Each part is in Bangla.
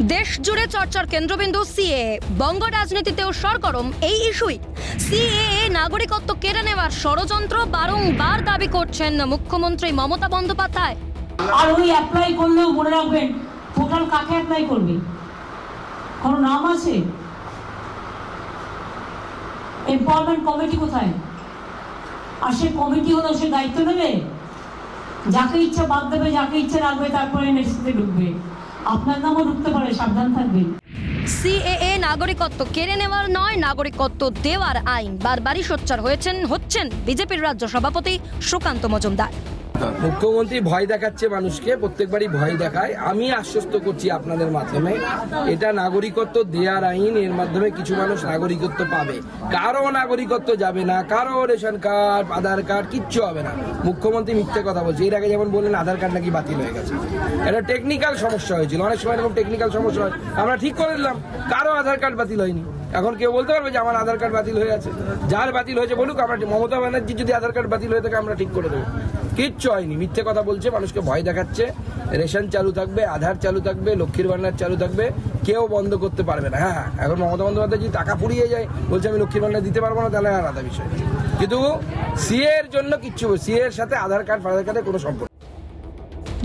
দেশ জুড়ে চর্চার কেন্দ্রবিন্দু সিএ বঙ্গ রাজনীতিতেও সরগরম এই ইস্যুই। সিএএ নাগরিকত্ব কেড়ে নেওয়ার ষড়যন্ত্র বারংবার দাবি করছেন মুখ্যমন্ত্রী মমতা বন্দ্যোপাধ্যায়। আর ওই অ্যাপ্লাই করলেও মনে রাখবেন টোটাল কাকে অ্যাপ্লাই করবে? কোনো নাম আছে? এমপাওয়ারমেন্ট কমিটি কোথায়? আর সে কমিটি হলো, সে দায়িত্ব নেবে? যাকে ইচ্ছা বাদ দেবে, যাকে ইচ্ছা রাখবে, তারপরে নেক্সটে ঢুকবে। আপনার নামও ঢুকতে পারে, সাবধান থাকবেন। সিএএ নাগরিকত্ব কেড়ে নেওয়ার নয়, নাগরিকত্ব দেওয়ার আইন। বারবারই সোচ্চার হয়েছেন, হচ্ছেন বিজেপির রাজ্য সভাপতি সুকান্ত মজুমদার। মুখ্যমন্ত্রী ভয় দেখাচ্ছে মানুষকে, প্রত্যেকবারই ভয় দেখায়। আমি আশ্বস্ত করছি আপনাদের মাধ্যমে। এটা নাগরিকত্ব দেওয়ার আইন, এর মাধ্যমে কিছু মানুষ নাগরিকত্ব পাবে। কারও নাগরিকত্ব যাবে না, কারও রেশন কার্ড, আধার কার্ড, কিচ্ছু হবে না। মুখ্যমন্ত্রী মিথ্যে কথা বলছে। এর আগে যেমন বললেন, আধার কার্ড নাকি বাতিল হয়ে গেছে। এটা টেকনিক্যাল সমস্যা হয়েছিল। অনেক সময় এরকম টেকনিক্যাল সমস্যা হয়। আমরা ঠিক করে দিলাম কারও আধার কার্ড বাতিল হয়নি। এখন কেউ বলতে পারবে যে, আমার আধার কার্ড বাতিল হয়ে আছে। যার বাতিল হয়েছে বলুক, আমরা মমতা ব্যানার্জি যদি আধার কার্ড বাতিল হয়ে থাকে, আমরা ঠিক করে দেবো। কিচ্ছু হয়নি। মিথ্যে কথা বলছে, মানুষকে ভয় দেখাচ্ছে। রেশন চালু থাকবে, আধার চালু থাকবে, লক্ষ্মীর ভান্ডার চালু থাকবে। কেউ বন্ধ করতে পারবে না। হ্যাঁ এখন মমতা বন্দ্যোপাধ্যায় যদি টাকা ফুরিয়ে যায়, বলছে আমি লক্ষ্মীর ভান্ডার দিতে পারব না, তাহলে আলাদা বিষয়। কিন্তু সিএ এর জন্য কিচ্ছু সিএ এর সাথে আধার কার্ড ফাধার কার্ডের কোনো সম্পর্ক।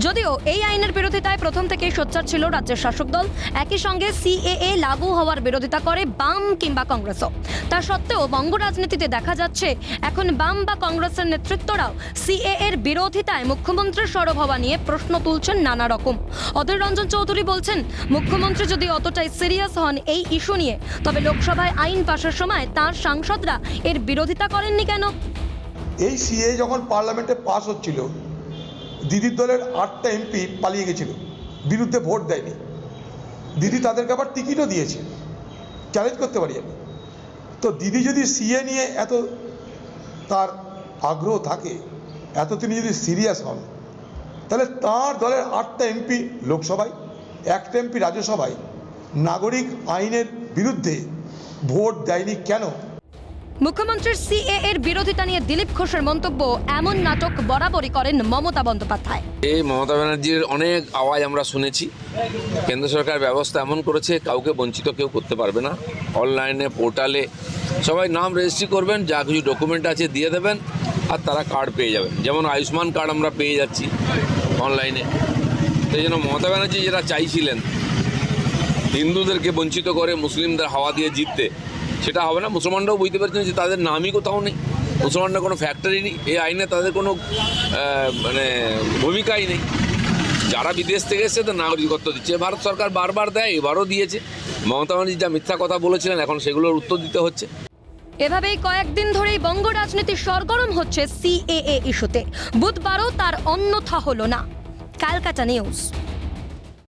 যদিও এই আইনের বিরোধিতায় প্রথম থেকেই সোচ্চার ছিল রাজ্যের শাসক দল। একই সঙ্গে সিএএ লাগু হওয়ার বিরোধিতা করে বাম কিংবা কংগ্রেসও। তা সত্ত্বেও বঙ্গ রাজনীতিতে দেখা যাচ্ছে, এখন বাম বা কংগ্রেসের নেতৃত্বরাও সিএ এর বিরোধিতায় মুখ্যমন্ত্রীর সরব হওয়া নিয়ে প্রশ্ন তুলছেন নানা রকম। অধীর রঞ্জন চৌধুরী বলছেন, মুখ্যমন্ত্রী যদি অতটাই সিরিয়াস হন এই ইস্যু নিয়ে, তবে লোকসভায় আইন পাশের সময় তার সাংসদরা এর বিরোধিতা করেননি কেন? এই সিএ যখন পার্লামেন্টে পাস হচ্ছিল দিদির দলের আটটা এমপি পালিয়ে গেছিল। বিরুদ্ধে ভোট দেয়নি। দিদি তাদেরকে আবার টিকিটও দিয়েছে। চ্যালেঞ্জ করতে পারি আমি। তো দিদি যদি সিএ নিয়ে এত তার আগ্রহ থাকে, এত তিনি যদি সিরিয়াস হন, তাহলে তার দলের আটটা এমপি লোকসভায়, একটা এমপি রাজ্যসভায় নাগরিক আইনের বিরুদ্ধে ভোট দেয়নি কেন? মুখ্যমন্ত্রীর সিএ এর বিরোধিতা নিয়ে দিলীপ ঘোষের মন্তব্য, এমন নাটক বরাবরই করেন মমতা বন্দ্যোপাধ্যায়। এই মমতা ব্যানার্জির অনেক আওয়াজ আমরা শুনেছি। কেন্দ্র সরকার ব্যবস্থা এমন করেছে, কাউকে বঞ্চিত কেউ করতে পারবে না। অনলাইনে, পোর্টালে সবাই নাম রেজিস্ট্রি করবেন, যা কিছু ডকুমেন্ট আছে দিয়ে দেবেন, আর তারা কার্ড পেয়ে যাবেন। যেমন আয়ুষ্মান কার্ড আমরা পেয়ে যাচ্ছি অনলাইনে। সেই জন্য মমতা ব্যানার্জি যেটা চাইছিলেন, হিন্দুদেরকে বঞ্চিত করে, মুসলিমদের হাওয়া দিয়ে জিততে সেটা হবে না। মুসলমানরাও বুঝতে পারছেন যে তাদের নামই কোথাও নেই। মুসলমানরা কোনো ফ্যাক্টরি নেই। এই আইনে তাদের কোনো মানে ভূমিকাই নেই। যারা বিদেশ থেকে এসছে তো নাগরিকত্ব দিচ্ছে। ভারত সরকার বারবার দেয়, এবারও দিয়েছে। মমতা ব্যানার্জি যা মিথ্যা কথা বলেছিলেন, এখন সেগুলোর উত্তর দিতে হচ্ছে। এভাবেই কয়েকদিন ধরেই বঙ্গ রাজনীতি সরগরম হচ্ছে সিএএ ইস্যুতে। বুধবারও তার অন্যথা হলো না। ক্যালকাটা নিউজ।